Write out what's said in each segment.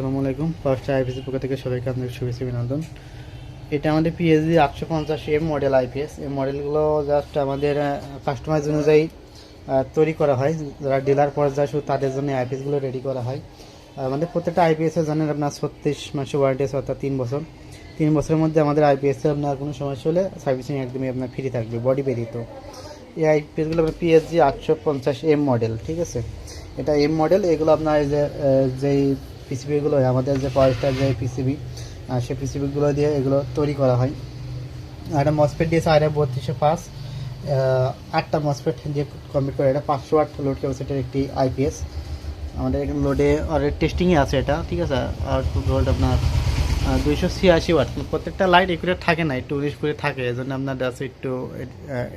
আসসালামু আলাইকুম। ফার্স্ট আইপিএসের পক্ষ থেকে সবাইকে আপনাদের শুভেচ্ছা অভিনন্দন। এটা আমাদের পিএসডি আটশো পঞ্চাশ এম মডেল আইপিএস এই মডেলগুলো জাস্ট আমাদের কাস্টমাইজ অনুযায়ী তৈরি করা হয়। যারা ডিলার পর্যায়ে শুধু তাদের জন্য আইপিএসগুলো রেডি করা হয়। আমাদের প্রত্যেকটা আইপিএসের জানেন আপনার ছত্রিশ মাসে ওয়ারেন্টি আছে, অর্থাৎ তিন বছর। তিন বছরের মধ্যে আমাদের আইপিএসে আপনার কোনো সমস্যা হলে সার্ভিসিং একদমই আপনার ফ্রি থাকবে বডি বেরিত এই আইপিএসগুলো আপনার পিএসজি আটশো পঞ্চাশ এম মডেল ঠিক আছে? এটা এম মডেল এগুলো আপনার যে যেই পিসিবিগুলো আমাদের যে পয়েস্টার যে পিসিবি সেই পিসিবিগুলো দিয়ে এগুলো তৈরি করা হয়। একটা মসপেট দিয়েছে আর বত্রিশশো পাঁচ আটটা মসপেট দিয়ে কমপ্লিট করে এটা পাঁচশো আট লোড ক্যাপাসিটির একটি আইপিএস আমাদের এখানে লোডে আর টেস্টিংয়ে আছে এটা, ঠিক আছে? আর ভোল্ট আপনার দুইশো ছিয়াশি ওয়াট প্রত্যেকটা লাইট একুরেট থাকে না, একটু উনিশ করে থাকে এই জন্য আপনার একটু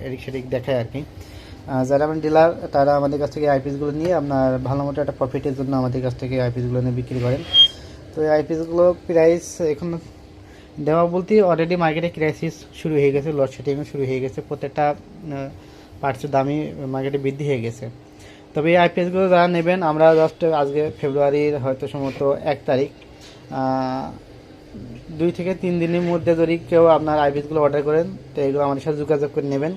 এদিক সেদিক দেখায় আর কি। আমার ডিলার তারা আমাদের কাছ থেকে আইপিএসগুলো নিয়ে আপনার ভালো মতো একটা প্রফিটের জন্য আমাদের কাছ থেকে আইপিএসগুলো নিয়ে বিক্রি করেন। তো এই আইপিএসগুলো প্রাইস এখন দেওয়া বলতে অলরেডি মার্কেটে ক্রাইসিস শুরু হয়ে গেছে লোডশেডিংও শুরু হয়ে গেছে, প্রত্যেকটা পার্টসের দামই মার্কেটে বৃদ্ধি হয়ে গেছে। তবে এই আইপিএসগুলো যারা নেবেন, আমরা জাস্ট আজকে ফেব্রুয়ারির হয়তো সম্ভবত এক তারিখ দুই থেকে তিন দিনের মধ্যে যদি কেউ আপনার আইপিএসগুলো অর্ডার করেন, তো এগুলো আমাদের সাথে যোগাযোগ করে নেবেন।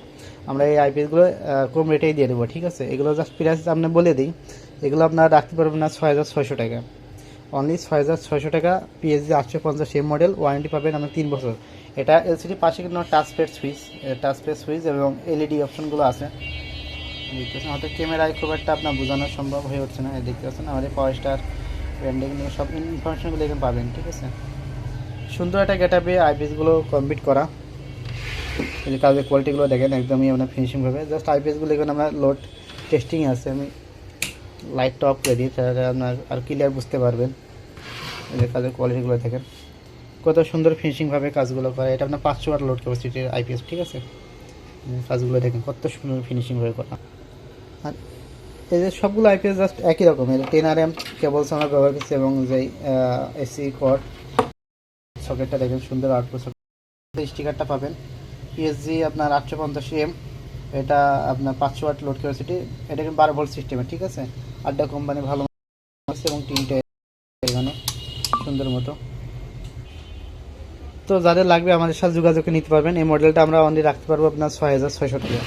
আমরা এই আইপিএসগুলো কম রেটেই দিয়ে দেবো, ঠিক আছে? এগুলো জাস্ট প্রাইস আপনি বলে দিই। এগুলো আপনার রাখতে পারবেন না ছয় হাজার ছয়শো টাকা। অনলি ছয় হাজার ছয়শো টাকা পিএসজি আটশো পঞ্চাশ এম মডেল ওয়ারেন্টি পাবেন আপনার তিন বছর। এটা এলসিডি পাশে কিন্তু touch pad switch touch pad switch এবং এলইডি অপশনগুলো আছে। দেখতে পাচ্ছেন আমাদের ক্যামেরায় খুব একটা আপনার বোঝানো সম্ভব হয়ে উঠছে না। দেখতে পাচ্ছেন আমাদের পাওয়ার স্টার ব্র্যান্ডিং সব ইনফরমেশনগুলো এখানে পাবেন, ঠিক আছে? সুন্দর একটা গেট গেটাপে আইপিএসগুলো কমপ্লিট করা। এই কাজের কোয়ালিটিগুলো দেখেন, একদমই আপনার ফিনিশিংভাবে জাস্ট আইপিএসগুলো এখানে আমরা লোড টেস্টিং আছে, আমি লাইটটা অফ করে দিই, তাহলে আপনার আর ক্লিয়ার বুঝতে পারবেন। এই কাজের কোয়ালিটিগুলো দেখেন। কত সুন্দর ফিনিশিংভাবে কাজগুলো করে। এটা আপনার পাঁচশো ওয়াট লোড ক্যাপাসিটির আইপিএস ঠিক আছে? কাজগুলো দেখেন, কত সুন্দর ফিনিশিংভাবে করা আর এই যে সবগুলো আইপিএস জাস্ট একই রকমের টেন আর এম কেবলস আমরা ব্যবহার করছি এবং যে এসি কট সকেটটা দেখেন, সুন্দর আউটপুট স্টিকারটা পাবেন। পিএসজি আপনার আটশো পঞ্চাশ এম এটা আপনার পাঁচশো ওয়াট লোড ক্যাপাসিটি এটা কিন্তু বারো ভোল্ট সিস্টেমের ঠিক আছে? আড্ডা কোম্পানি ভালো এবং তিনটে এখানে, সুন্দর মতো। তো যাদের লাগবে আমাদের সাথে যোগাযোগ নিতে পারবেন। এই মডেলটা আমরা অনলি রাখতে পারব আপনার ছয় হাজার ছয়শো টাকা।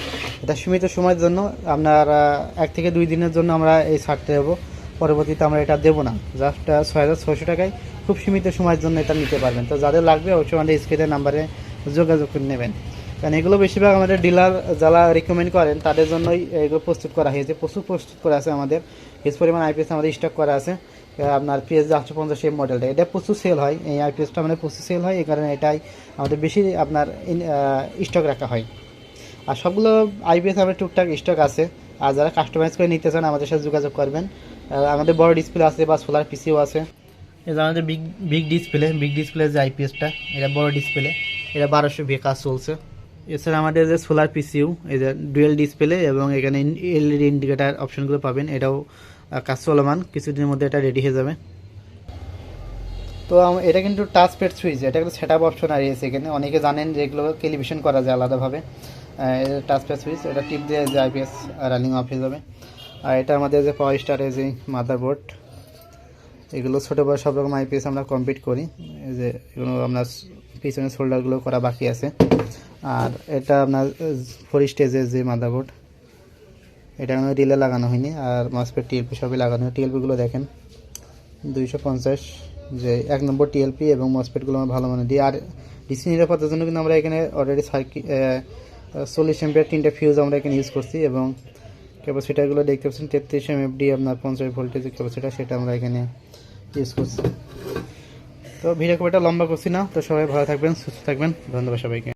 এটা সীমিত সময়ের জন্য আপনার এক থেকে দুই দিনের জন্য আমরা এই ছাড়তে দেবো। পরবর্তীতে আমরা এটা দেবো না। জাস্ট ছয় হাজার ছয়শো টাকায় খুব সীমিত সময়ের জন্য এটা নিতে পারবেন। তো যাদের লাগবে অবশ্যই আমাদের স্ক্রিনের নাম্বারে যোগাযোগ করে নেবেন। কারণ এগুলো বেশিরভাগ আমাদের ডিলার যারা রিকমেন্ড করেন, তাদের জন্যই এগুলো প্রস্তুত করা হয়েছে। প্রচুর প্রস্তুত করা আছে আমাদের। হিস পরিমাণ আইপিএস আমাদের স্টক করা আছে। আপনার পিএস আটশো পঞ্চাশ এই মডেলটা এটা প্রচুর সেল হয়। এই আইপিএসটা আমাদের প্রচুর সেল হয়। এই কারণে এটাই আমাদের বেশি আপনার স্টক রাখা হয়। আর সবগুলো আইপিএস আমাদের টুকটাক স্টক আছে। আর যারা কাস্টমাইজ করে নিতে চান, আমাদের সাথে যোগাযোগ করবেন। আমাদের বড় ডিসপ্লে আছে বা সোলার পিসিও আছে। এই যে আমাদের big big display big display যে আইপিএসটা এটা বড় ডিসপ্লে এটা বারোশো ভি কাজ চলছে। এছাড়া আমাদের যে সোলার পিসিউ এই যে ডুয়েল ডিসপ্লে এবং এখানে এলইডি ইন্ডিকেটার অপশনগুলো পাবেন এটাও কাজ চলমান কিছুদিনের মধ্যে এটা রেডি হয়ে যাবে। তো এটা কিন্তু টাচ পেড সুইচ এটা কিন্তু সেট আপ অপশন আর এসে এখানে। অনেকে জানেন যে এগুলো টেলিভিশন করা যায় আলাদাভাবে। টাচ পেড সুইচ এটা টিপ দিয়ে যে আইপিএস রানিং অফ হয়ে যাবে। আর এটা আমাদের যে পাওয়ার স্টারের যে মাদারবোর্ড এগুলো ছোটো বড় সব রকম আইপিএস আমরা কমপ্লিট করি। এই যে এগুলো আপনার পিছনের শোল্ডারগুলো করা বাকি আছে। আর এটা আপনার ফোর স্টেজের যে মাদারবোর্ড এটা কোনো রিলে লাগানো হয়নি। আর মাসপের টিএলপি সবই লাগানো হয়। টিএলপিগুলো দেখেন, দুইশো পঞ্চাশ, যে এক নম্বর টিএলপি এবং মসপেটগুলো আমরা ভালো মানে দিই আর ডিসি নিরাপত্তার জন্য কিন্তু আমরা এখানে অলরেডি সার্কি চল্লিশ এমপিয়ার তিনটে ফিউজ আমরা এখানে ইউজ করছি এবং ক্যাপাসিটারগুলো দেখতে পাচ্ছেন, তেত্রিশ এম এফ ডি আপনার পঞ্চাশ ভোল্টেজের ক্যাপাসিটার সেটা আমরা এখানে ইউজ করছি। তো ভিডিও খুব একটা লম্বা করছি না, তো সবাই ভালো থাকবেন, সুস্থ থাকবেন, ধন্যবাদ সবাইকে।